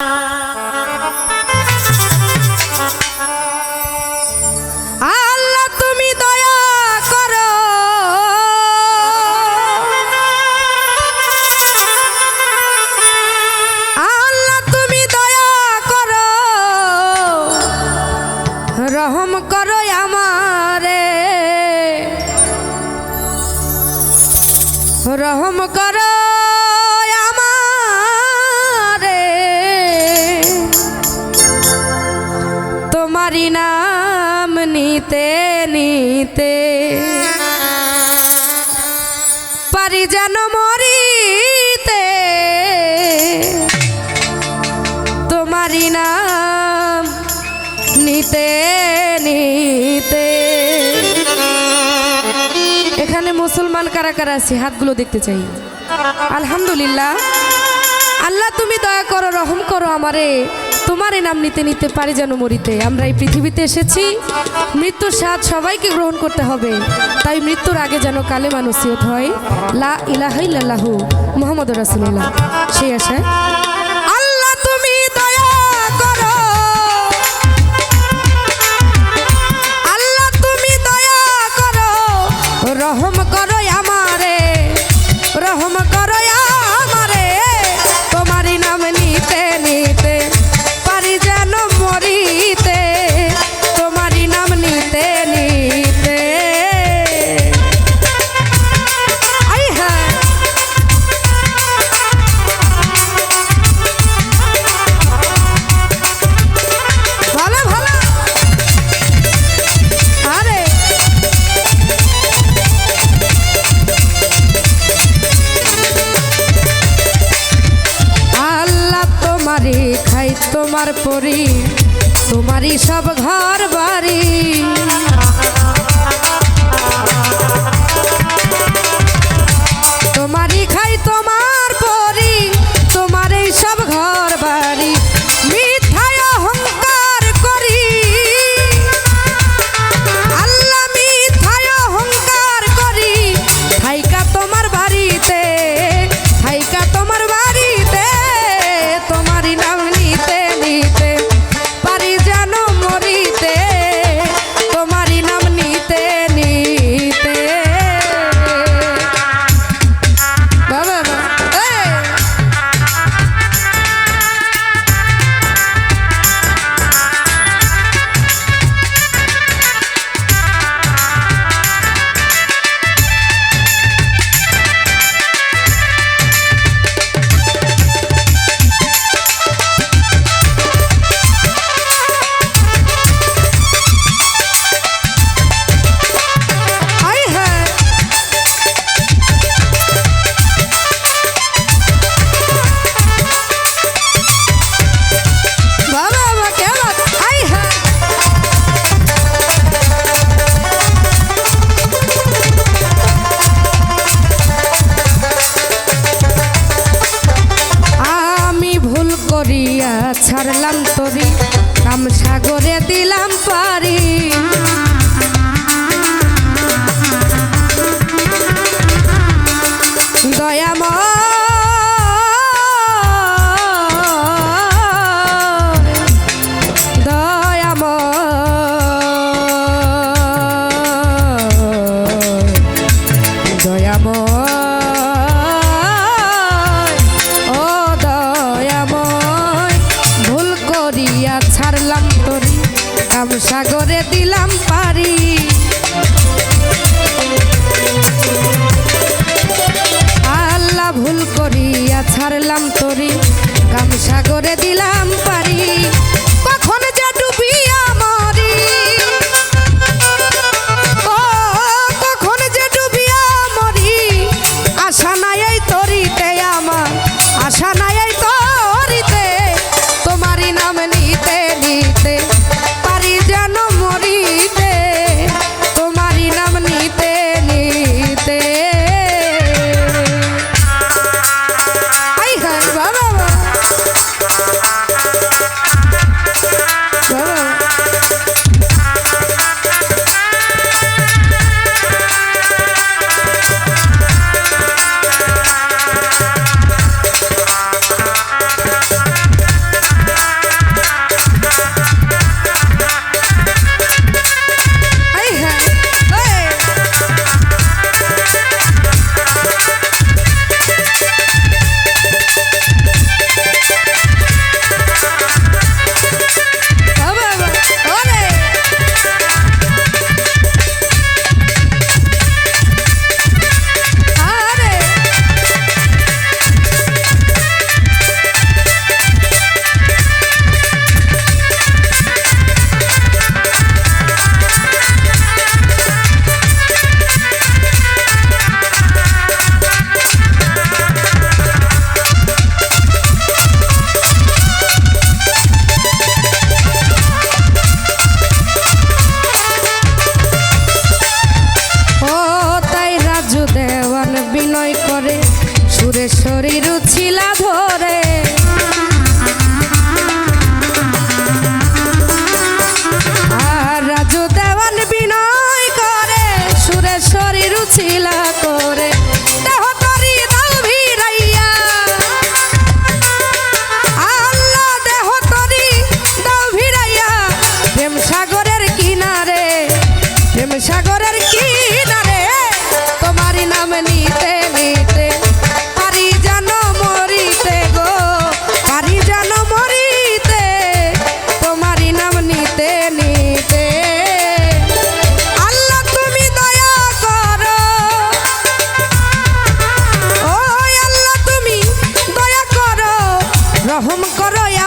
আল্লাহ তোমারি নাম নিতে নিতে। পারি যেন মরিতে। তোমারি নাম নিতে নিতে। এখানে মুসলমান কারা কারা আছে? হাতগুলো দেখতে চাই। আলহামদুলিল্লাহ। আল্লাহ, তুমি দয়া করো, রহম করো আমারে। তোমার এই নাম নিতে নিতে পারি যেন মরিতে। আমরা এই পৃথিবীতে এসেছি, মৃত্যুর স্বাদ সবাইকে গ্রহণ করতে হবে। তাই মৃত্যুর আগে যেন কালে মানুষিয়ত হয়, লা ইলাহাইল্লাহু মোহাম্মদ রাসুল্লাহ সেই আশায়। রহম করো আমারে। রহম করো নাম তোমার পরি তোমারই সব ঘর বাড়ি ছাড়লাম তরি কাম সাগরে দিলাম পারি। ছাড়লাম তোরে। কাম সাগরে দিলাম পা রহম করো